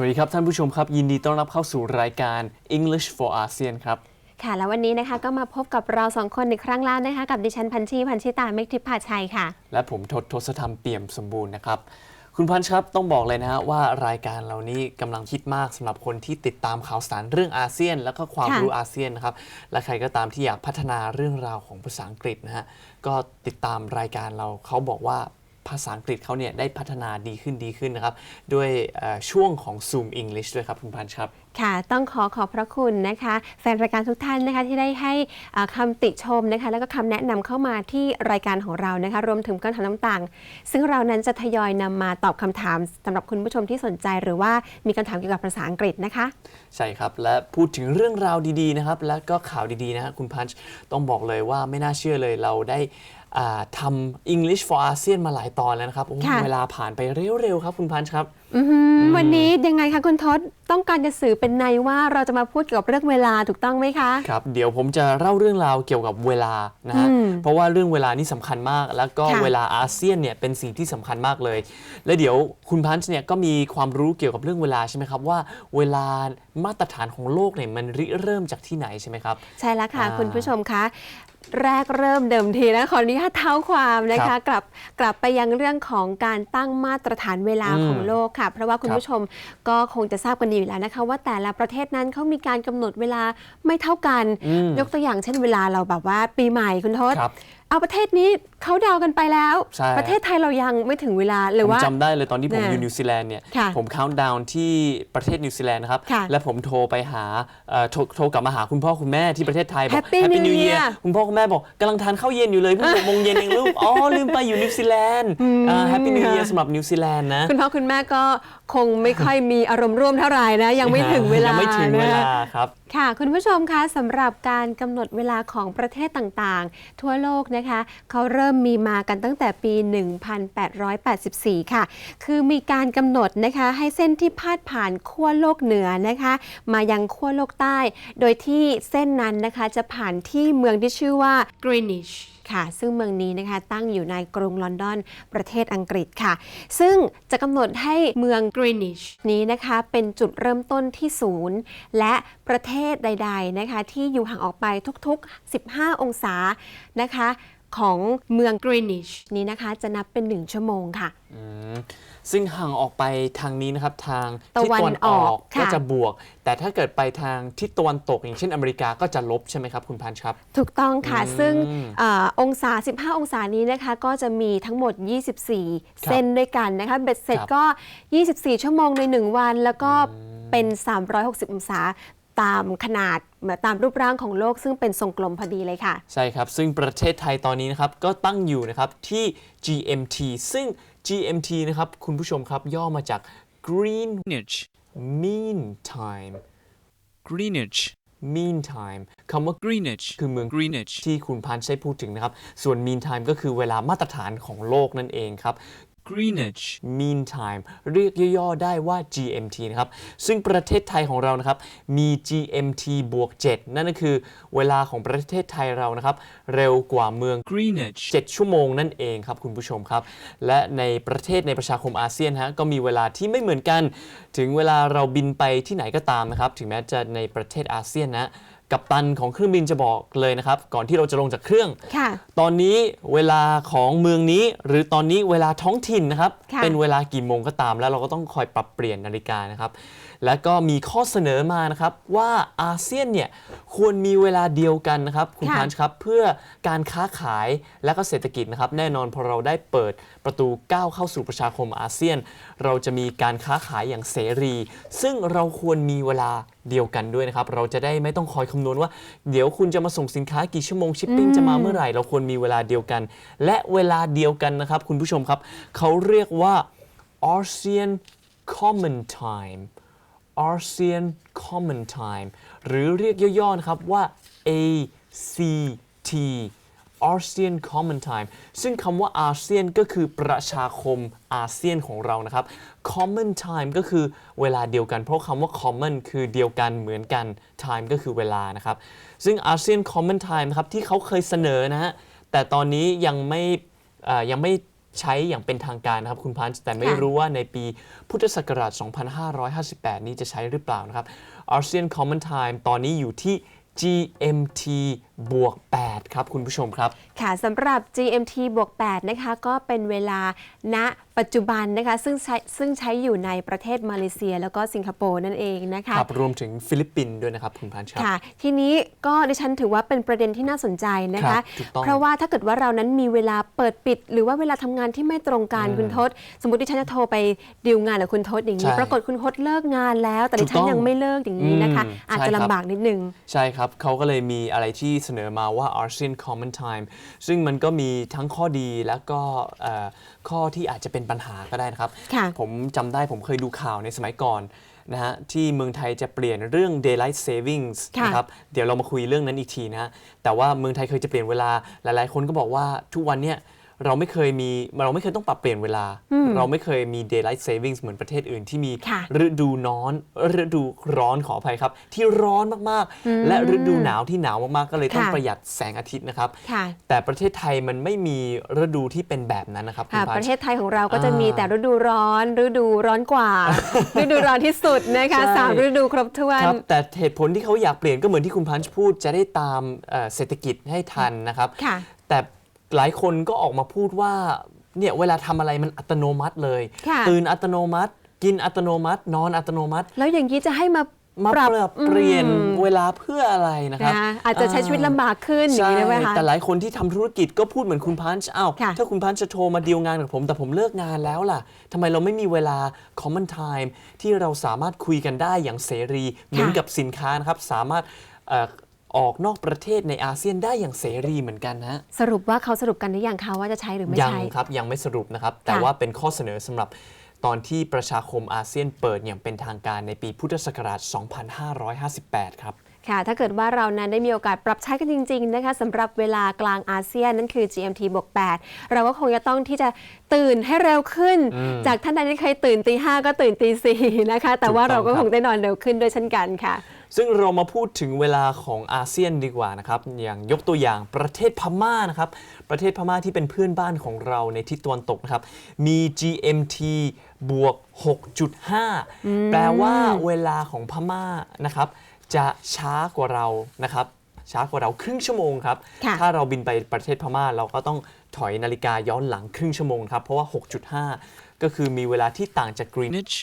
วัสดีครับท่านผู้ชมครับ ยินดีต้อนรับเข้าสู่รายการ English for ASEAN ครับ ค่ะ แล้ววันนี้นะคะก็มาพบกับเราสองคนอีกครั้งแล้วนะคะ กับดิฉันพันชีพันชิตาเมกทิพย์พาชัยค่ะ และผมทศทศธรรมเปี่ยมสมบูรณ์นะครับ คุณพันธ์ครับต้องบอกเลยนะฮะว่ารายการเรานี้กำลังคิดมากสำหรับคนที่ติดตามข่าวสารเรื่องอาเซียน แล้วก็ความค่ะ รู้อาเซียนนะครับและใครก็ตามที่อยากพัฒนาเรื่องราวของภาษาอังกฤษนะฮะก็ติดตามรายการเราเขาบอกว่า ภาษาอังกฤษเขาเนี่ยได้พัฒนาดีขึ้นดีขึ้นนะครับ ด้วยเอ่อช่วงของ Zoom English ด้วยครับคุณพันธ์ครับค่ะ ต้องขอขอบพระคุณนะคะ แฟนรายการทุกท่านนะคะที่ได้ให้อ่าคำติชมนะคะ แล้วก็คำแนะนำเข้ามาที่รายการของเรานะคะ รวมถึงคำถามต่างๆ ซึ่งเรานั้นจะทยอยนำมาตอบคำถามสำหรับคุณผู้ชมที่สนใจ หรือว่ามีคำถามเกี่ยวกับภาษาอังกฤษนะคะ ใช่ครับ และพูดถึงเรื่องราวดีๆนะครับ และก็ข่าวดีๆนะฮะคุณพันช์ต้องบอกเลยว่าไม่น่าเชื่อเลยเราได้อ่า ทำ English for ASEAN มาหลายตอนแล้วนะครับโอ้โหค่ะ เวลาผ่านไปเร็วๆครับ คุณพันช์ครับ อือหือวันนี้ยังไงคะคุณทศต้องการจะสื่อเป็นในว่าเราจะมาพูดเกี่ยวกับเรื่องเวลาถูกต้องไหมคะ ครับ เดี๋ยวผมจะเล่าเรื่องราวเกี่ยวกับเวลานะฮะ อืมเพราะว่าเรื่องเวลานี่สำคัญมาก แล้วก็ค่ะเวลาอาเซียนเนี่ยเป็นสิ่งที่สำคัญมากเลย และเดี๋ยวคุณพันช์เนี่ยก็มีความรู้เกี่ยวกับเรื่องเวลาใช่ไหมครับว่าเวลามาตรฐานของโลกเนี่ยมันริเริ่มจากที่ไหนใช่ไหมครับ ใช่แล้วค่ะ อ่าคุณผู้ชมคะ แรกเริ่มเดิมทีนะขออนุญาตเท้าความนะครัคะบกลับกลับไปยังเรื่องของการตั้งมาตรฐานเวลาอืมของโลกค่ะ เพราะว่าคุณครับผู้ชมก็คงจะทราบกันดีอยู่แล้วนะคะ ว่าแต่ละประเทศนั้นเขามีการกำหนดเวลาไม่เท่ากันอืมยกตัวอย่างเช่นเวลาเราแบบว่าปีใหม่คุณทศครับ เอาประเทศนี้เขาดาวน์กันไปแล้ว ใช่ ประเทศไทยเรายังไม่ถึงเวลาหรือผมว่า จำได้เลยตอนที่ผมเนี่ยอยู่นิวซีแลนด์เนี่ยค่ะผมค u n t ดาวน์ที่ประเทศนิวซีแลนด์นะครับ ค่ะและผมโทรไปหาเอ่อโทรโทรกลับมาหาคุณพ่อคุณแม่ที่ประเทศไทยบอก Happy Happy New New Year Year คุณพ่อคุณแม่บอกกำลังทานข้าวเย็นอยู่เลยเพิ่งหกโมงเย็นเองลูก อ๋อ ลืมไปอยู่นิวซีแลนด์อ่า Happy New Year สำหรับนิวซีแลนด์นะ คุณพ่อคุณแม่ก็ คงไม่ค่อยมีอารมณ์ร่วมเท่าไหร่นะ ยังไม่ถึงเวลายังไม่ถึงเวลานะ ครับค่ะ คุณผู้ชมคะสำหรับการกำหนดเวลาของประเทศต่างๆ ทั่วโลกนะคะเขาเริ่มมีมากันตั้งแต่ปี 1884 ค่ะ คือมีการกำหนดนะคะให้เส้นที่พาดผ่านขั้วโลกเหนือนะคะ มายังขั้วโลกใต้ โดยที่เส้นนั้นนะคะจะผ่านที่เมืองที่ชื่อว่า Greenwich ค่ะ ซึ่งเมืองนี้นะคะตั้งอยู่ในกรุงลอนดอน ประเทศอังกฤษค่ะ ซึ่งจะกำหนดให้เมือง Greenwich นี้นะคะเป็นจุดเริ่มต้นที่ศูนย์และประเทศใด ๆนะคะ ที่อยู่ห่างออกไปทุกๆ 15 องศานะคะ ของเมือง Greenwich นี้นะคะจะนับเป็น 1 ชั่วโมงค่ะ อืมซึ่งห่างออกไปทางนี้นะครับทางตะทิศวันตะวันออออกกก็ค่ะ จะบวก แต่ถ้าเกิดไปทางทิศตะวันตกอย่างเช่นอเมริกาก็จะลบใช่ไหมครับ คุณพันช์ครับ ถูกต้องค่ะ อืมซึ่งอาองศา 15 องศานี้นะคะ ก็จะมีทั้งหมด 24เส้นด้วยกันนะคะ เบ็ดเสร็จครับก็ 24 ชั่วโมงใน 1 วัน แล้วก็เป็น 360 องศา ตามขนาดตามรูปร่างของโลกซึ่งเป็นทรงกลมพอดีเลยค่ะ ใช่ครับ ซึ่งประเทศไทยตอนนี้นะครับ ก็ตั้งอยู่นะครับที่ GMT ซึ่ง GMT นะครับ คุณผู้ชมครับ ย่อมาจาก Green Greenwich, Mean Time Greenwich, Mean Time คำว่า Greenwich, คือเมือง Greenwich, ที่คุณพันธ์ใช้พูดถึงนะครับ ส่วน Mean Time ก็คือเวลามาตรฐานของโลกนั่นเองครับ Greenwich, Mean Time เรียกย่อๆได้ว่า GMT นะครับ ซึ่งประเทศไทยของเรานะครับ มี GMT บวก 7 นั่นก็คือเวลาของประเทศไทยเรานะครับ เร็วกว่าเมือง Greenwich, 7 ชั่วโมงนั่นเองครับคุณผู้ชมครับ และในประเทศในประชาคมอาเซียนฮะก็มีเวลาที่ไม่เหมือนกัน ถึงเวลาเราบินไปที่ไหนก็ตามนะครับ ถึงแม้จะในประเทศอาเซียนนะ กัปตันของเครื่องบินจะบอกเลยนะครับ ก่อนที่เราจะลงจากเครื่อง ค่ะ ตอนนี้เวลาของเมืองนี้ หรือตอนนี้เวลาท้องถิ่นนะครับ ค่ะ เป็นเวลากี่โมงก็ตาม แล้วเราก็ต้องคอยปรับเปลี่ยนนาฬิกานะครับ แล้วก็มีข้อเสนอมานะครับว่าอาเซียนเนี่ยควรมีเวลาเดียวกันนะครับ คุณค่ะ พันช์ครับเพื่อการค้าขายและก็เศรษฐกิจนะครับ แน่นอนพอเราได้เปิดประตูก้าวเข้าสู่ประชาคมอาเซียน เราจะมีการค้าขายอย่างเสรี ซึ่งเราควรมีเวลา เดียวกันด้วยนะครับ เราจะได้ไม่ต้องคอยคำนวณว่า เดี๋ยวคุณจะมาส่งสินค้ากี่ชั่วโมงชิปปิ้งจะมาเมื่อไหร่ เราควรมีเวลาเดียวกัน และเวลาเดียวกันนะครับ คุณผู้ชมครับ เขาเรียกว่า ASEAN Common Time ASEAN Common Time หรือเรียกย่อๆนะครับว่า ACT ASEAN Common Time ซึ่งคำว่าอาเซียนก็คือประชาคมอาเซียนของเรานะครับ Common Time ก็คือเวลาเดียวกัน เพราะคำว่า Common คือเดียวกันเหมือนกัน Time ก็คือเวลานะครับ ซึ่ง ASEAN Common Time นะครับที่เขาเคยเสนอนะฮะ แต่ตอนนี้ยังไม่ยังไม่ใช้อย่างเป็นทางการนะครับคุณพันธ์แต่ไม่รู้ว่าในปีพุทธศักราช 2558 นี้จะใช้หรือเปล่านะครับ ASEAN Common Time ตอนนี้อยู่ที่ GMT บวก 8 ครับคุณผู้ชมครับ ค่ะสำหรับ GMT บวก 8 นะคะ ก็เป็นเวลาณปัจจุบันนะคะ ซึ่งใช้ซึ่งใช้อยู่ในประเทศมาเลเซีย แล้วก็สิงคโปร์นั่นเองนะคะครับรวมถึงฟิลิปปินส์ด้วยนะครับ คุณพันธ์ครับค่ะ ทีนี้ก็ดิฉันถือว่าเป็นประเด็นที่น่าสนใจนะครัคะ บถูกต้อง เพราะว่าถ้าเกิดว่าเรานั้นมีเวลาเปิดปิด หรือว่าเวลาทำงานที่ไม่ตรงกันคุณทศ สมมติดิฉันจะโทรไปดีลงานกับคุณทศอย่างนี้ ใช่ปรากฏคุณทศเลิกงานแล้ว แต่ดิถูฉักต้นองยังไม่เลิกอย่างนี้นะคะ อืมอาจใช่จะครับ ลำบากนิดนึง ใช่ครับเขาก็เลยมีอะไรที่เสนอมาว่า ASEAN Common Time ซึ่งมันก็มีทั้งข้อดีแล้วก็เอ่อข้อที่อาจจะเป็นปัญหาก็ได้นะครับค่ะผมจำได้ผมเคยดูข่าวในสมัยก่อนนะฮะที่เมืองไทยจะเปลี่ยนเรื่อง daylight savings ค่ะนะครับเดี๋ยวเรามาคุยเรื่องนั้นอีกทีนะฮะแต่ว่าเมืองไทยเคยจะเปลี่ยนเวลาหลายๆ คนก็บอกว่าทุกวันเนี่ย เราไม่เคยมีเราไม่เคยต้องปรับเปลี่ยนเวลา เราไม่เคยมี daylight savings เหมือนประเทศอื่นที่มีค่ะฤดูน้อนฤดูร้อนขออภัยครับ ที่ร้อนมากๆ และฤดูหนาวที่หนาวมากๆ ก็เลยต้องค่ะประหยัดแสงอาทิตย์นะครับค่ะแต่ประเทศไทยมันไม่มีฤดูที่เป็นแบบนั้นนะครับคุณค่ะพัปชระเทศไทยของเราก็จะมีอ่าแต่ฤดูร้อน ฤดูร้อนกว่า ฤดูร้อนที่สุดนะคะใช่สามฤดูครบถ้วนครับแต่เหตุผลที่เขาอยากเปลี่ยนก็เหมือนที่คุณพันช์พูดจะได้ตามเอ่อเศรษฐกิจให้ทันนะครับค่ะแต่ หลายคนก็ออกมาพูดว่าเนี่ยเวลาทำอะไรมันอัตโนมัติเลย ค่ะ ตื่นอัตโนมัติ กินอัตโนมัติ นอนอัตโนมัติ แล้วอย่างนี้จะให้มามาปปรับรับเปลี่ยนอืมเวลาเพื่ออะไรนะครับนะคะอาจจะใช้ชีวิตลำบากขึ้นอย่างใช่นี้ได้ไหมคะ แต่หลายคนที่ทำธุรกิจก็พูดเหมือนคุณพันช์อ้าวค่ะถ้าคุณพันช์จะโทรมาดีลงานกับผม แต่ผมเลิกงานแล้วล่ะทำไมเราไม่มีเวลา common time ที่เราสามารถคุยกันได้อย่างเสรี เหมือนกับสินค้านะครับ สามารถเอ่อ ออกนอกประเทศในอาเซียนได้อย่างเสรีเหมือนกันนะ สรุปว่าเขาสรุปกันหรือยังคะว่าจะใช้หรือไม่ยังใช้ ครับยังไม่สรุปนะครับ แต่ค่ะว่าเป็นข้อเสนอสำหรับตอนที่ประชาคมอาเซียนเปิดอย่างเป็นทางการในปีพุทธศักราช 2558 ครับ ค่ะ ถ้าเกิดว่าเรานั้นได้มีโอกาสปรับใช้กันจริง ๆ นะคะสำหรับเวลากลางอาเซียนนั่นคือ GMT บวก8เราก็คงจะต้องที่จะตื่นให้เร็วขึ้นจากท่านใดที่เคยตื่นตีห้าก็ตื่นตีสี่นะคะ แต่ว่าถูกต้องเราก็ครับคงได้นอนเร็วขึ้นด้วยเช่นกันค่ะ ซึ่งเรามาพูดถึงเวลาของอาเซียนดีกว่านะครับ อย่างยกตัวอย่างประเทศพม่านะครับ ประเทศพม่าที่เป็นเพื่อนบ้านของเราในทิศตะวันตกนะครับ มี GMT บวก 6.5 แปลว่าเวลาของพม่านะครับ จะช้ากว่าเรานะครับ ช้ากว่าเราครึ่งชั่วโมงครับค่ะถ้าเราบินไปประเทศพม่าเราก็ต้องถอยนาฬิกาย้อนหลังครึ่งชั่วโมงครับ เพราะว่า 6.5 ก็คือมีเวลาที่ต่างจากกรีน Greenwich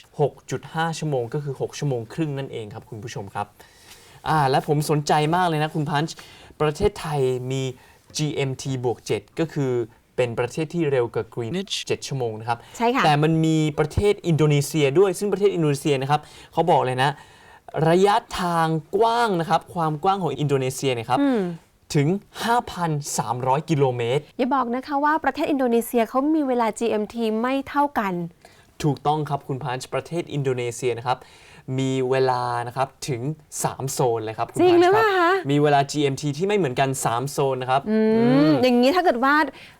6.5 ชั่วโมง ก็คือ 6 ชั่วโมงครึ่งนั่นเองครับคุณผู้ชมครับอ่าและผมสนใจมากเลยนะคุณพันช์ประเทศไทยมี GMT บวก 7 ก็คือเป็นประเทศที่เร็วกว่า Greenwich 7ชั่วโมงนะครับ ใช่ค่ะ แต่มันมีประเทศอินโดนีเซียด้วย ซึ่งประเทศอินโดนีเซียนะครับเขาบอกเลยนะ ระยะทางกว้างนะครับ ความกว้างของอินโดนีเซียเนยครับ ถึง 5,300 กิโลเมตร อย่าบอกนะคะว่าประเทศอินโดนีเซียเขามีเวลา GMT ไม่เท่ากัน ถูกต้องครับคุณพันช์ประเทศอินโดนีเซียนะครับ มีเวลานะครับถึง 3 โซนเลยครับคุณจริงพันช์หรือคเปรัล่าคะ มีเวลา GMT ที่ไม่เหมือนกัน 3 โซนนะครับ อืมอย่างนี้ถ้าเกิดว่า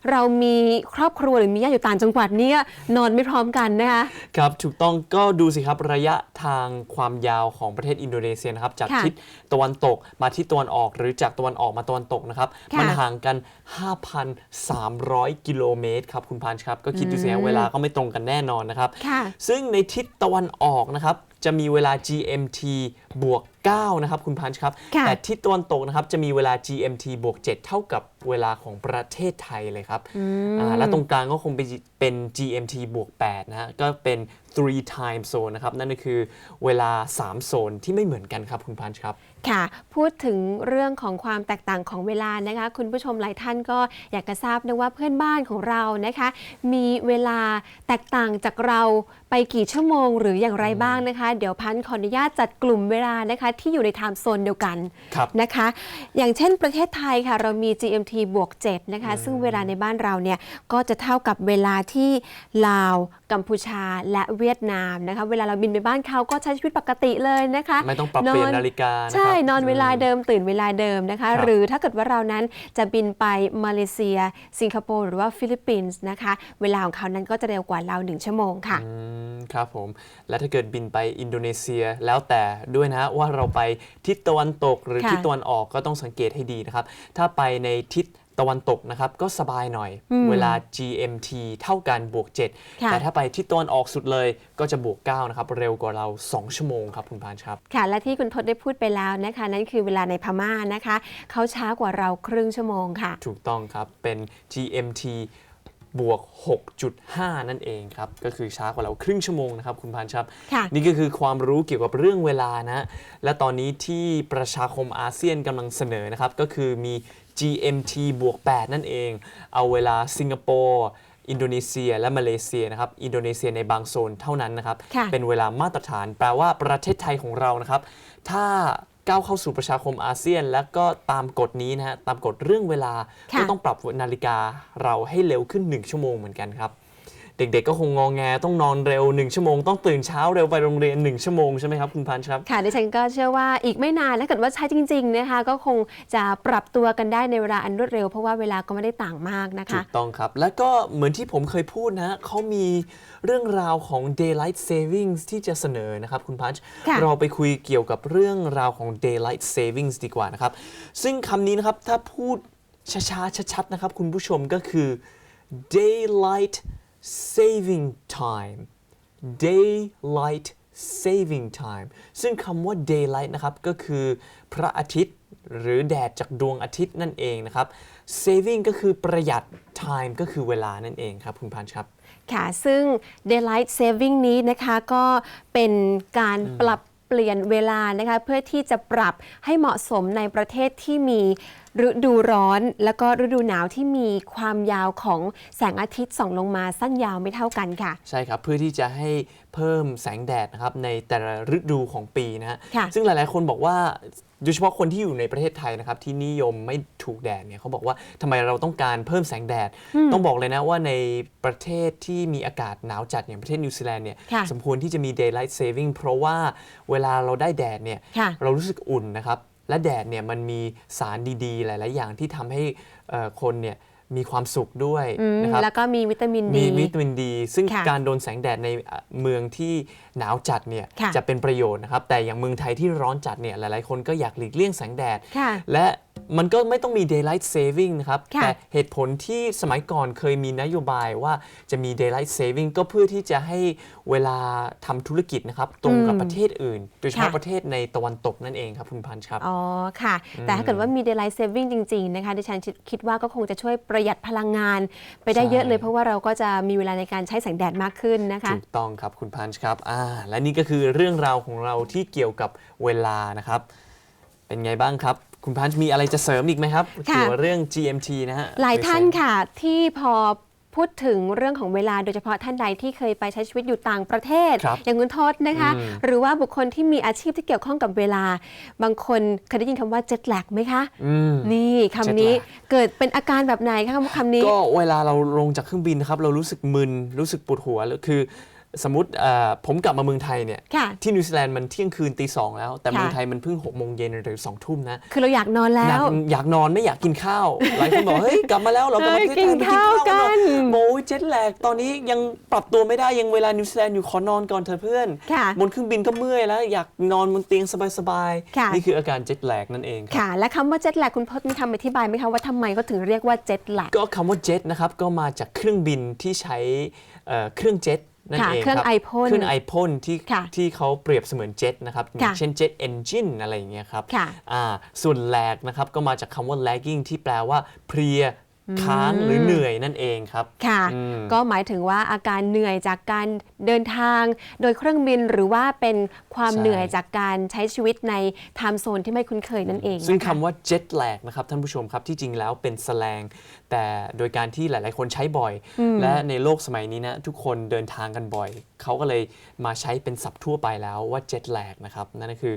เรามีครอบครัวหรือมีญาติอยู่ต่างจังหวัดเนี่ยนอนไม่พร้อมกันนะคะ ครับ ถูกต้องก็ดูสิครับระยะทางความยาวของประเทศอินโดนีเซียนะครับ จากค่ะทิศตะวันตกมาทิศตะวันออก หรือจากตะวันออกมาตะวันตกนะครับ ค่ะมันห่างกัน 5,300 กิโลเมตรครับคุณพันช์ครับ ก็คิดดูสิครับเวลาก็ไม่ตรงกันแน่นอนนะครับ ค่ะ ซึ่งในทิศตะวันออกนะครับ จะมีเวลา GMT บวก 9 นะครับ คุณพันช์ครับ ค่ะแต่ทิศตะวันตกนะครับ จะมีเวลา GMT บวก 7 เท่ากับเวลาของประเทศไทยเลยครับอ่าและตรงกลางก็คงเป็นเป็น GMT บวก 8 นะฮะ ก็เป็น three time zone นะครับ นั่นก็คือเวลา 3 โซนที่ไม่เหมือนกันครับ คุณพันช์ครับ ค่ะ พูดถึงเรื่องของความแตกต่างของเวลานะคะ คุณผู้ชมหลายท่านก็อยากจะทราบนะว่าเพื่อนบ้านของเรานะคะ มีเวลาแตกต่างจากเราไปกี่ชั่วโมงหรืออย่างไรบ้างนะคะ เดี๋ยวพันธุ์ขออนุญาตจัดกลุ่มเวลานะคะที่อยู่ในไทม์โซนเดียวกันครับนะคะ อย่างเช่นประเทศไทยค่ะเรามี GMT บวก7นะคะซึ่งเวลาในบ้านเราเนี่ยก็จะเท่ากับเวลาที่ลาวกัมพูชาและเวียดนามนะคะเวลาเราบินไปบ้านเขาก็ใช้ชีวิตปกติเลยนะคะไม่ต้องปรับเปลี่ยนนาฬิกานะครับใช่นอนเวลาเดิมตื่นเวลาเดิมนะคะครับหรือถ้าเกิดว่าเรานั้นจะบินไปมาเลเซีย สิงคโปร์หรือว่าฟิลิปปินส์นะคะเวลาของเขานั้นก็จะเร็วกว่าเราหนึ่งชั่วโมงค่ะอืมครับผมและถ้าเกิดบินไปอินโดนีเซียแล้วแต่ด้วยนะว่าเราไปทิศตะวันตก หรือค่ะ ทิศตะวันออกก็ต้องสังเกตให้ดีนะครับ ถ้าไปในทิศตะวันตกนะครับก็สบายหน่อยเวลา GMT เท่ากันบวก 7 ค่ะ แต่ถ้าไปทิศตะวันออกสุดเลยก็จะบวก 9 นะครับ เร็วกว่าเรา 2 ชั่วโมงครับคุณพานครับ ค่ะและที่คุณทศได้พูดไปแล้วนะคะ นั่นคือเวลาในพม่านะคะ เขาช้ากว่าเราครึ่งชั่วโมงค่ะ ถูกต้องครับ เป็น GMT บวก 6.5 นั่นเองครับ ก็คือช้ากว่าเราครึ่งชั่วโมงนะครับคุณพานครับค่ะนี่ก็คือความรู้เกี่ยวกับเรื่องเวลานะ และตอนนี้ที่ประชาคมอาเซียนกำลังเสนอนะครับ ก็คือมี GMT บวก 8 นั่นเอง เอาเวลาสิงคโปร์อินโดนีเซียและมาเลเซียนะครับ อินโดนีเซียในบางโซนเท่านั้นนะครับค่ะเป็นเวลามาตรฐาน แปลว่าประเทศไทยของเรานะครับ ถ้า ก้าวเข้าสู่ประชาคมอาเซียน แล้วก็ตามกฎนี้นะฮะตามกฎเรื่องเวลาค่ะก็ต้องปรับนาฬิกาเราให้เร็วขึ้น 1 ชั่วโมงเหมือนกันครับ เด็ก ๆ ก็คงงองแงต้องนอนเร็ว 1 ชั่วโมง ต้องตื่นเช้าเร็วไปโรงเรียน 1 ชั่วโมงใช่ไหมครับคุณพันธ์ครับ ค่ะดิฉันก็เชื่อว่าอีกไม่นานถ้าเกิดว่าใช้จริงๆนะคะก็คงจะปรับตัวกันได้ในเวลาอันรวดเร็ว เพราะว่าเวลาก็ไม่ได้ต่างมากนะถูคะ กต้องครับ แล้วก็เหมือนที่ผมเคยพูดนะเขามีเรื่องราวของ daylight savings ที่จะเสนอนะครับคุณพันธ์ค่ะ เราไปคุยเกี่ยวกับเรื่องราวของ daylight savings ดีกว่านะครับ ซึ่งคำนี้นะครับ ถ้าพูดช้าๆชัดๆนะครับ คุณผู้ชมก็คือ daylight saving time daylight saving time ซึ่งคำว่า daylight นะครับ ก็คือพระอาทิตย์หรือแดดจากดวงอาทิตย์นั่นเองนะครับ saving ก็คือประหยัด time ก็คือเวลานั่นเองครับ คุณพันธ์ครับ ค่ะ ซึ่ง daylight saving นี้นะคะ ก็เป็นการปรับ เปลี่ยนเวลานะคะเพื่อที่จะปรับให้เหมาะสมในประเทศที่มีฤดูร้อน แล้วก็ฤดูหนาวที่มีความยาวของแสงอาทิตย์ส่องลงมาสั้นยาวไม่เท่ากันค่ะ ใช่ครับ เพื่อที่จะให้เพิ่มแสงแดดนะครับในแต่ละฤดูของปีนะฮะค่ะซึ่งหลายๆ คนบอกว่า โดยเฉพาะคนที่อยู่ในประเทศไทยนะครับที่นิยมไม่ถูกแดดเนี่ยเขาบอกว่าทำไมเราต้องการเพิ่มแสงแดด ต้องบอกเลยนะว่าในประเทศที่มีอากาศหนาวจัดอย่างประเทศนิวซีแลนด์เนี่ยค่ะสมควรที่จะมี daylight saving เพราะว่าเวลาเราได้แดดเนี่ยค่ะ เรารู้สึกอุ่นนะครับ และแดดเนี่ยมันมีสารดีๆ หลาย ๆ อย่างที่ทำให้เอ่อคนเนี่ย มีความสุขด้วยอืมนะครับแล้วก็มีวิตามินมีดีวิตามินดี ซึ่งค่ะการโดนแสงแดดในเอ่อเมืองที่หนาวจัดเนี่ยค่ะจะเป็นประโยชน์นะครับแต่อย่างเมืองไทยที่ร้อนจัดเนี่ยหลาย ๆ คนก็อยากหลีกเลี่ยงแสงแดดค่ะและ มันก็ไม่ต้องมี daylight saving นะครับ ค่ะแต่เหตุผลที่สมัยก่อนเคยมีนโยบายว่าจะมี daylight saving ก็เพื่อที่จะให้เวลาทำธุรกิจนะครับ ตรงกับอืมประเทศอื่น โดยเฉพาะค่ะ ประเทศในตะวันตกนั่นเองครับคุณพันธ์ครับ อ๋อค่ะ แต่ถ้าเกิดว่ามี daylight saving จริง ๆ นะคะดิฉันคิดว่าก็คงจะช่วยประหยัดพลังงาน ไปได้ใช่เยอะเลยเพราะว่าเราก็จะมีเวลาในการใช้แสงแดดมากขึ้นนะคะ ถูกต้องครับคุณพันช์ครับอ่าและนี่ก็คือเรื่องราวของเราที่เกี่ยวกับเวลานะครับ เป็นไงบ้างครับ คุณพันช์มีอะไรจะเสริมอีกไหมครับค่ะเกี่ยวกับเรื่อง GMT นะฮะหลายท่านหรือค่ะที่พอพูดถึงเรื่องของเวลาโดยเฉพาะท่านใดที่เคยไปใช้ชีวิตอยู่ต่างประเทศครับอย่างคุณทศนะคะอืมหรือว่าบุคคลที่มีอาชีพที่เกี่ยวข้องกับเวลา บางคนเคยได้ยินคำว่า jet lag ไหมคะอืมนี่คำนี้ jet lag เกิดเป็นอาการแบบไหนคะคำนี้ ก็เวลาเราลงจากเครื่องบินนะครับเรารู้สึกมึนรู้สึกปวดหัวแล้วคือ สมมติเอ่อผมกลับมาเมืองไทยเนี่ยค่ะที่นิวซีแลนด์มันเที่ยงคืนตีสองแล้ว แต่ค่ะเมืองไทยมันเพิ่งหกโมงเย็นหรือสองทุ่มนะคือเราอยากนอนแล้อยากวอยากนอนไม่อยากกินข้าวหลายคนบอกเฮ้ยกลับมาแล้วเรากลับมาประเทศไทยเออกินไปข้าวกันโอ้ยเจ็ตแลกตอนนี้ยังปรับตัวไม่ได้ยังเวลานิวซีแลนด์อยู่ขอนอนก่อนเถอะเพื่อนค่ะบนเครื่องบินก็เมื่อยแล้วอยากนอนบนเตียงสบายค่ะๆนี่คืออาการเจ็ตแลกนั่นเองครับค่ะ และคำว่า jet lag คุณพจน์มีคำอธิบายไหมคะว่าทำไมเขาถึงเรียกว่า jet lag ก็คำว่าเจ็ตนะครับก็มาจากเครื่องบินที่ใช้เอ่อเครื่องเจ็ต นั่นค่ะเองเครื่องครับไอพ่นเครื่องไอพ่นที่ค่ะที่เขาเปรียบเสมือนเจ็ตนะครับอย่าค่ะงเช่นเจ็ตเอนจินอะไรอย่างเงี้ยครับค่ะอ่าส่วนแลกนะครับก็มาจากคำว่า lagging ที่แปลว่าเพลีย ค้างหรือเหนื่อยนั่นเองครับค่ะอืมก็หมายถึงว่าอาการเหนื่อยจากการเดินทาง โดยเครื่องบินหรือว่าเป็นความใช่เหนื่อยจากการใช้ชีวิตในไทม์โซนที่ไม่คุ้นเคยนั่นเอง ซึ่งนะะคำว่า jet lag นะครับท่านผู้ชมครับที่จริงแล้วเป็นสแลง แต่โดยการที่หลาย ๆ คนใช้บ่อย และในโลกสมัยนี้นะทุกคนเดินทางกันบ่อย เขาก็เลยมาใช้เป็นศัพท์ทั่วไปแล้วว่า jet lag นะครับนั่นก็คือ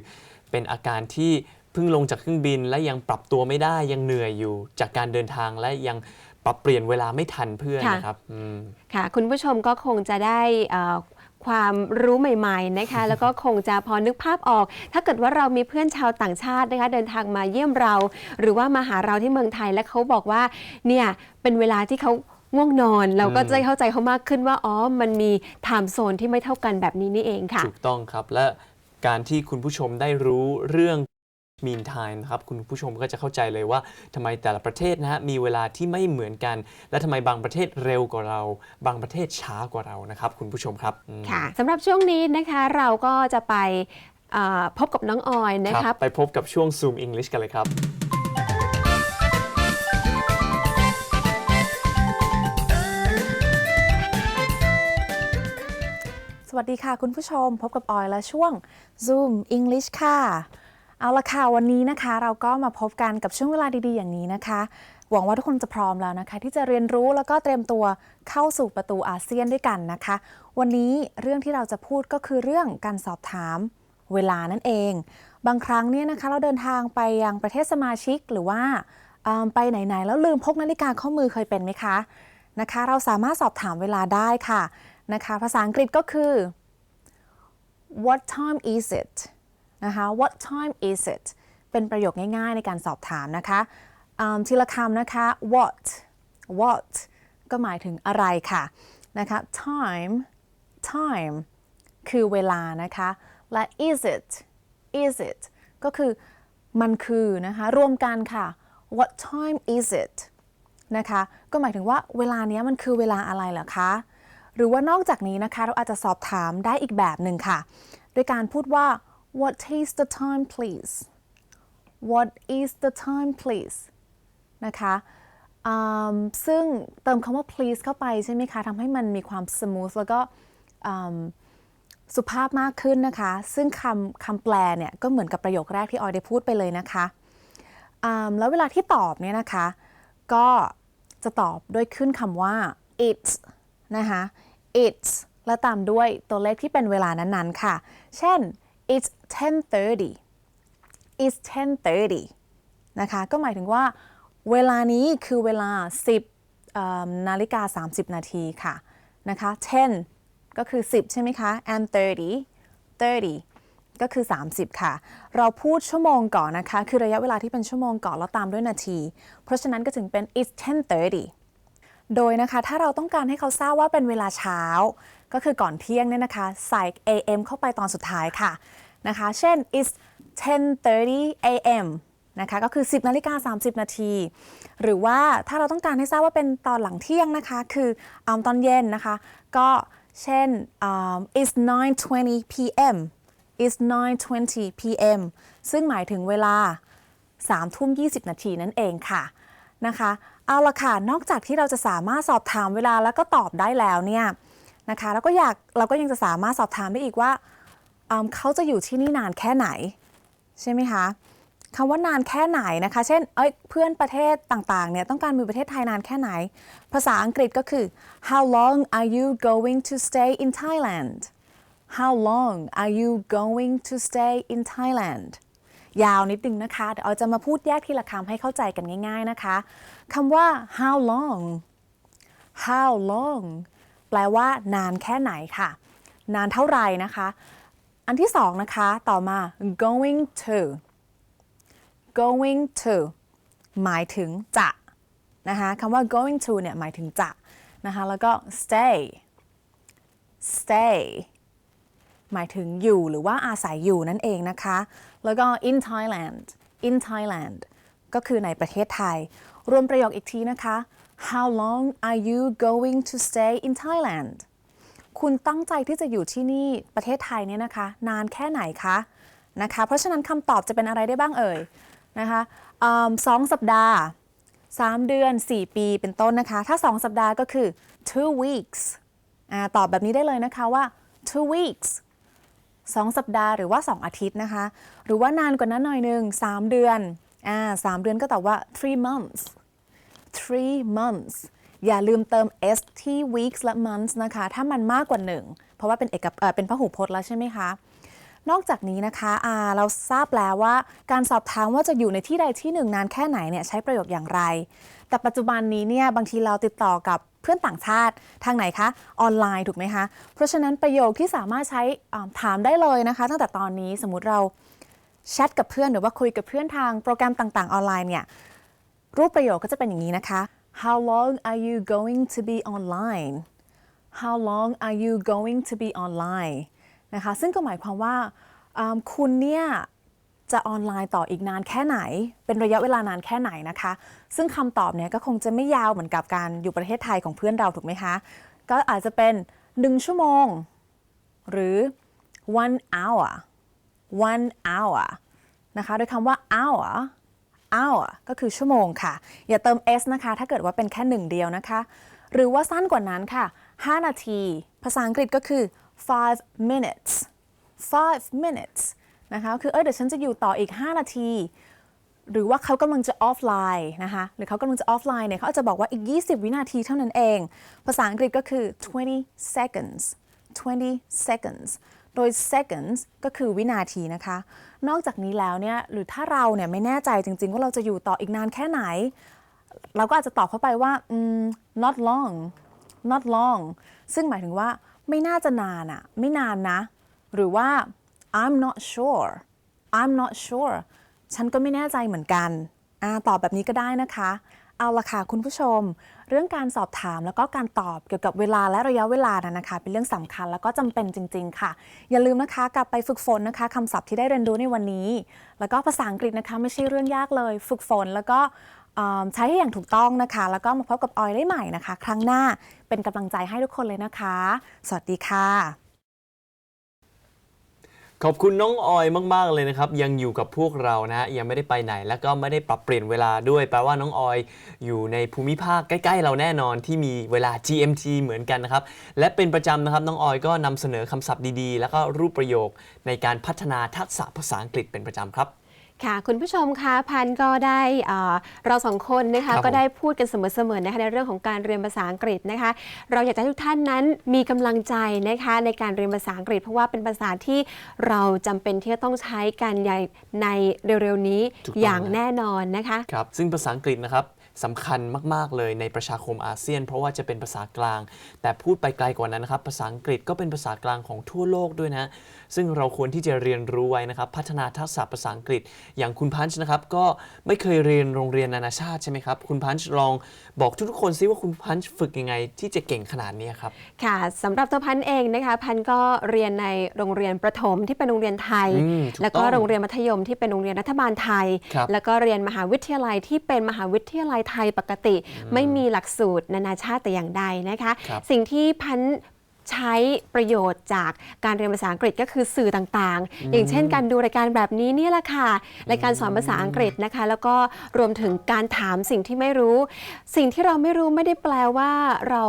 เป็นอาการที่เพิ่งลงจากเครื่องบิน และยังปรับตัวไม่ได้ยังเหนื่อยอยู่จากการเดินทางและยังปรับเปลี่ยนเวลาไม่ทันเพื่อนค่ะ นะครับอืม ค่ะ คุณผู้ชมก็คงจะได้เอ่อความรู้ใหม่ๆนะคะ แล้วก็คงจะพอนึกภาพออก ถ้าเกิดว่าเรามีเพื่อนชาวต่างชาตินะคะเดินทางมาเยี่ยมเรา หรือว่ามาหาเราที่เมืองไทยและเขาบอกว่าเนี่ยเป็นเวลาที่เขาง่วงนอน เราก็จะเข้าใจเขามากขึ้นว่าอ๋อมันมีไทม์โซนที่ไม่เท่ากันแบบนี้นี่เองค่ะ ถูกต้องครับและการที่คุณผู้ชมได้รู้เรื่อง mean time นะครับคุณผู้ชมก็จะเข้าใจเลยว่าทำไมแต่ละประเทศนะฮะมีเวลาที่ไม่เหมือนกัน และทำไมบางประเทศเร็วกว่าเรา บางประเทศช้ากว่าเรานะครับ คุณผู้ชมครับอืม ค่ะสำหรับช่วงนี้นะคะเราก็จะไปเอ่อพบกับน้องออยนะคคะรับไปพบกับช่วง Zoom English กันเลยครับ สวัสดีค่ะคุณผู้ชมพบกับออยและช่วง Zoom English ค่ะ เอาละค่ะวันนี้นะคะ เราก็มาพบกันกับช่วงเวลาดีๆ อย่างนี้นะคะ หวังว่าทุกคนจะพร้อมแล้วนะคะ ที่จะเรียนรู้แล้วก็เตรียมตัวเข้าสู่ประตูอาเซียนด้วยกันนะคะ วันนี้เรื่องที่เราจะพูดก็คือเรื่องการสอบถามเวลานั่นเอง บางครั้งเนี่ยนะคะเราเดินทางไปยังประเทศสมาชิกหรือว่าไปไหนๆแล้วลืมพกนาฬิกาข้อมือเคยเป็นไหมคะนะคะ เราสามารถสอบถามเวลาได้ค่ะนะคะ ภาษาอังกฤษก็คือ what time is it นะคะ what time is it เป็นประโยคง่ายๆในการสอบถามนะคะทีละคำนะคะ what what ก็หมายถึงอะไรค่ะนะคะ time time คือเวลานะคะ และ is it is it ก็คือมันคือนะคะ รวมกันค่ะ what time is it นะคะ ก็หมายถึงว่าเวลานี้มันคือเวลาอะไรเหรอคะ หรือว่านอกจากนี้นะคะ เราอาจจะสอบถามได้อีกแบบหนึ่งค่ะ โดยการพูดว่า what is the time please what is the time please นะคะซึ่งเติมคำว่า please เข้าไปใช่ไหมคะทำให้มันมีความ smooth แล้วก็สุภาพมากขึ้นนะคะ ซึ่งคำคำแปลเนี่ยก็เหมือนกับประโยคแรกที่ออยได้พูดไปเลยนะคะแล้วเวลาที่ตอบเนี่ยนะคะ ก็จะตอบด้วยขึ้นคำว่า it's นะคะ it's และตามด้วยตัวเลขที่เป็นเวลานั้นๆค่ะ เช่น it's 10:30 it's 10:30นะคะก็หมายถึงว่าเวลานี้คือเวลา 10นาฬิกา30 นาทีค่ะนะคะ10 ก็คือ 10 ใช่ไหมคะ and 30 30 ก็คือ 30 ค่ะ เราพูดชั่วโมงก่อนนะคะ คือระยะเวลาที่เป็นชั่วโมงก่อนแล้วตามด้วยนาที เพราะฉะนั้นก็ถึงเป็น it's 10:30โดยนะคะถ้าเราต้องการให้เขาทราบว่าเป็นเวลาเช้า ก็คือก่อนเที่ยงเนี่ยนะคะ ใส่ AM เข้าไปตอนสุดท้ายค่ะนะคะ เช่น it's 10:30 AM นะคะ ก็คือ 10นาฬิกา30 นาที หรือว่าถ้าเราต้องการให้ทราบว่าเป็นตอนหลังเที่ยงนะคะ คืออตอนเย็นนะคะ ก็เช่น it's 9:20 PM it's 9:20 PM ซึ่งหมายถึงเวลา3ทุ่ม20 นาทีนั่นเองค่ะนะคะ เอาละค่ะ นอกจากที่เราจะสามารถสอบถามเวลาแล้วก็ตอบได้แล้วเนี่ย นะคะ แล้วก็อยากเราก็ยังจะสามารถสอบถามได้อีกว่าอืมเขาจะอยู่ที่นี่นานแค่ไหน ใช่ไหมคะคำว่านานแค่ไหนนะคะ เช่นเอ้ยเพื่อนประเทศต่างๆเนี่ยต้องการมีประเทศไทยนานแค่ไหน ภาษาอังกฤษก็คือ how long are you going to stay in Thailand how long are you going to stay in Thailand ยาวนิดนึงนะคะเดี๋ยวเราจะมาพูดแยกทีละคำให้เข้าใจกันง่าย ๆนะคะคำว่า how long how long แปลว่านานแค่ไหนค่ะ นานเท่าไหร่นะคะ อันที่สองนะคะต่อมา going to going to หมายถึงจะนะคะคำว่า going to เนี่ยหมายถึงจะนะคะแล้วก็ stay stay หมายถึงอยู่หรือว่าอาศัยอยู่นั่นเองนะคะ แล้วก็ in Thailand in Thailand ก็คือในประเทศไทย รวมประโยคอีกทีนะคะ How long are you going to stay in Thailand คุณตั้งใจที่จะอยู่ที่นี่ประเทศไทยเนี่ยนะคะ นานแค่ไหนคะนะคะ เพราะฉะนั้นคำตอบจะเป็นอะไรได้บ้างเอ่ยนะคะอสองสัปดาห์ 3 เดือน 4 ปีเป็นต้นนะคะ ถ้า 2 สัปดาห์ก็คือ two weeks อตอบแบบนี้ได้เลยนะคะว่า two weeks 2 สัปดาห์หรือว่า 2 อาทิตย์นะคะ หรือว่านานกว่านั้นหน่อยหนึ่ง3 เดือน อ่า3เดือนก็ตอบว่า three months three months อย่าลืมเติม s ที่ weeks และ months นะคะ ถ้ามันมากกว่า1เพราะว่าเป็นเอกเอเป็นพหูพจน์แล้วใช่ไหมคะ นอกจากนี้นะคะเราทราบแล้วว่าการสอบถามว่าจะอยู่ในที่ใดที่หนึ่งนานแค่ไหนเนี่ยใช้ประโยคอย่างไร แต่ปัจจุบันนี้เนี่ยบางทีเราติดต่อกับเพื่อนต่างชาติทางไหนคะ ออนไลน์ถูกไหมคะ เพราะฉะนั้นประโยคที่สามารถใช้อ่าถามได้เลยนะคะ ตั้งแต่ตอนนี้สมมติเรา แชทกับเพื่อนหรือว่าคุยกับเพื่อนทางโปรแกรมต่างๆ ออนไลน์เนี่ยรูปประโยคก็จะเป็นอย่างนี้นะคะ How long are you going to be online How long are you going to be online นะคะซึ่งก็หมายความว่าคุณเนี่ยจะออนไลน์ต่ออีกนานแค่ไหน เป็นระยะเวลานานแค่ไหนนะคะ ซึ่งคำตอบเนี่ยก็คงจะไม่ยาวเหมือนกับการอยู่ประเทศไทยของเพื่อนเราถูกไหมคะ ก็อาจจะเป็น 1 ชั่วโมง หรือ one hour one hour นะคะ โดยคำว่า hour hour ก็คือชั่วโมงค่ะ อย่าเติม s นะคะ ถ้าเกิดว่าเป็นแค่หนึ่งเดียวนะคะ หรือว่าสั้นกว่านั้นค่ะ 5 นาที ภาษาอังกฤษก็คือ five minutes five minutes นะคะ คือเออเดี๋ยวฉันจะอยู่ต่ออีก 5 นาที หรือว่าเขากำลังจะออฟไลน์นะคะ หรือเขากำลังจะออฟไลน์เนี่ยเขาอาจจะบอกว่าอีก 20 วินาทีเท่านั้นเอง ภาษาอังกฤษก็คือ 20 seconds 20 seconds โดย seconds ก็คือวินาทีนะคะ นอกจากนี้แล้วเนี่ยหรือถ้าเราเนี่ยไม่แน่ใจจริง ๆ ว่าเราจะอยู่ต่ออีกนานแค่ไหน เราก็อาจจะตอบเข้าไปว่า not long not long ซึ่งหมายถึงว่าไม่น่าจะนานอะไม่นานนะ หรือว่า I'm not sure I'm not sure ฉันก็ไม่แน่ใจเหมือนกันอตอบแบบนี้ก็ได้นะคะ เอาละค่ะคุณผู้ชม เรื่องการสอบถามแล้วก็การตอบเกี่ยวกับเวลาและระยะเวลานั้นนะคะ เป็นเรื่องสำคัญแล้วก็จำเป็นจริง ๆ ค่ะ อย่าลืมนะคะกลับไปฝึกฝนนะคะคำศัพท์ที่ได้เรียนรู้ในวันนี้ แล้วก็ภาษาอังกฤษนะคะไม่ใช่เรื่องยากเลย ฝึกฝนแล้วก็ใช้ให้อย่างถูกต้องนะคะ แล้วก็มาพบกับออยได้ใหม่นะคะ ครั้งหน้าเป็นกำลังใจให้ทุกคนเลยนะคะ สวัสดีค่ะ ขอบคุณน้องออยมาก ๆ เลยนะครับ ยังอยู่กับพวกเรานะฮะยังไม่ได้ไปไหน แล้วก็ไม่ได้ปรับเปลี่ยนเวลาด้วย แปลว่าน้องออยอยู่ในภูมิภาคใกล้ ๆ เราแน่นอนที่มีเวลา GMT เหมือนกันนะครับ และเป็นประจำนะครับน้องออยก็นำเสนอคำศัพท์ดีๆ แล้วก็รูปประโยคในการพัฒนาทักษะภาษาอังกฤษเป็นประจำครับ ค่ะคุณผู้ชมคะพันธุ์ก็ได้เอ่อเราสองคนนะครัคะบผมก็ได้พูดกันเสมอๆนะคะในเรื่องของการเรียนภาษาอังกฤษนะคะ เราอยากจะให้ทุกท่านนั้นมีกำลังใจนะคะในการเรียนภาษาอังกฤษ เพราะว่าเป็นภาษาที่เราจำเป็นที่จะต้องใช้กันในในเร็วๆนี้ถูกต้องอย่างแน่นอนนะคะครับซึ่งภาษาอังกฤษนะครับ สำคัญมาก ๆ เลยในประชาคมอาเซียน เพราะว่าจะเป็นภาษากลาง แต่พูดไปไกลกว่านั้นนะครับ ภาษาอังกฤษก็เป็นภาษากลางของทั่วโลกด้วยนะ ซึ่งเราควรที่จะเรียนรู้ไว้นะครับ พัฒนาทักษะภาษาอังกฤษ อย่างคุณพันช์นะครับ ก็ไม่เคยเรียนโรงเรียนนานาชาติใช่ไหมครับ คุณพันช์ลองบอกทุกๆคนซิว่าคุณพันช์ฝึกยังไง ที่จะเก่งขนาดนี้ครับ ค่ะสำหรับตัวพันธุ์เองนะคะ พันธุ์ก็เรียนในโรงเรียนประถมที่เป็นโรงเรียนไทยอืมถูกต้องแล้วก็โรงเรียนมัธยมที่เป็นโรงเรียนรัฐบาลไทยครับแล้วก็เรียนมหาวิทยาลัยที่เป็นมหาวิทยาลัยไทยปกติ ไม่มีหลักสูตรนานาชาติแต่อย่างใดนะคะครับสิ่งที่พันธุ์ใช้ประโยชน์จากการเรียนภาษาอังกฤษก็คือสื่อต่างๆ อย่างเช่นการดูรายการแบบนี้นี่แหละค่ะ รายการสอนภาษาอังกฤษนะคะ แล้วก็รวมถึงการถามสิ่งที่ไม่รู้ สิ่งที่เราไม่รู้ไม่ได้แปลว่าเรา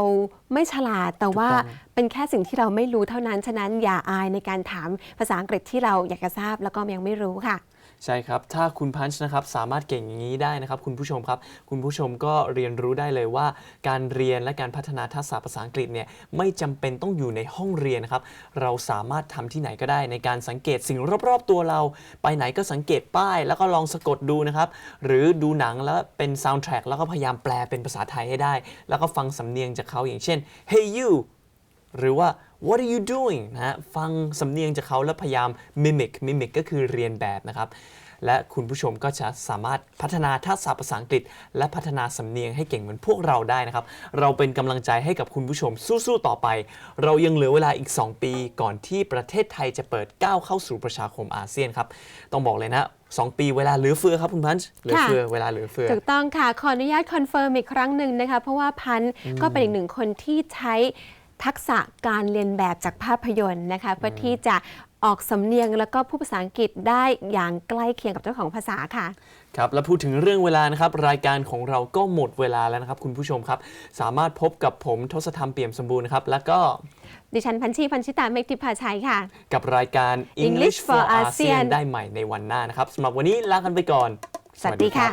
ไม่ฉลาด แต่ว่าถูกต้องเป็นแค่สิ่งที่เราไม่รู้เท่านั้น ฉะนั้นอย่าอายในการถามภาษาอังกฤษที่เราอยากจะทราบแล้วก็ยังไม่รู้ค่ะ ใช่ครับ ถ้าคุณพันช์นะครับสามารถเก่งอย่างนี้ได้นะครับคุณผู้ชมครับ คุณผู้ชมก็เรียนรู้ได้เลยว่า การเรียนและการพัฒนาทักษะภาษาอังกฤษเนี่ยไม่จำเป็นต้องอยู่ในห้องเรียนนะครับ เราสามารถทำที่ไหนก็ได้ในการสังเกตสิ่งรอบๆ ตัวเรา ไปไหนก็สังเกตป้าย แล้วก็ลองสะกดดูนะครับ หรือดูหนังแล้วเป็นซาวด์แทร็กแล้วก็พยายามแปลเป็นภาษาไทยให้ได้ แล้วก็ฟังสำเนียงจากเขาอย่างเช่น hey you หรือว่า what are you doing นะฮะฟังสำเนียงจากเขาแล้วพยายาม mimic mimic ก็คือเรียนแบบนะครับ และคุณผู้ชมก็จะสามารถพัฒนาทักษะภาษาอังกฤษ และพัฒนาสำเนียงให้เก่งเหมือนพวกเราได้นะครับ เราเป็นกำลังใจให้กับคุณผู้ชมสู้ๆต่อไป เรายังเหลือเวลาอีก 2 ปีก่อนที่ประเทศไทยจะเปิดก้าวเข้าสู่ประชาคมอาเซียนครับ ต้องบอกเลยนะ2ปีเวลาเหลือเฟือครับคุณพันช์เหลือเฟือเวลาเหลือเฟือ ถูกต้องค่ะ ขออนุญาตคอนเฟิร์มอีกครั้งหนึ่งนะคะ เพราะว่าพันธุ์ก็เป็นอีกหนึ่งคนที่ใช้ ทักษะการเรียนแบบจากภาพยนตร์นะคะเพื่อที่จะออกสำเนียงแล้วก็พูดภาษาอังกฤษได้อย่างใกล้เคียงกับเจ้าของภาษาค่ะ ครับ แล้วพูดถึงเรื่องเวลานะครับ รายการของเราก็หมดเวลาแล้วนะครับ คุณผู้ชมครับ สามารถพบกับผมทศธรรมเปี่ยมสมบูรณ์นะครับ แล้วก็ ดิฉันพันชีพันชิตาเมกติภาชัยค่ะ กับรายการ English for ASEAN ได้ใหม่ในวันหน้านะครับสำหรับวันนี้ลากันไปก่อน สวัสดีค่ะ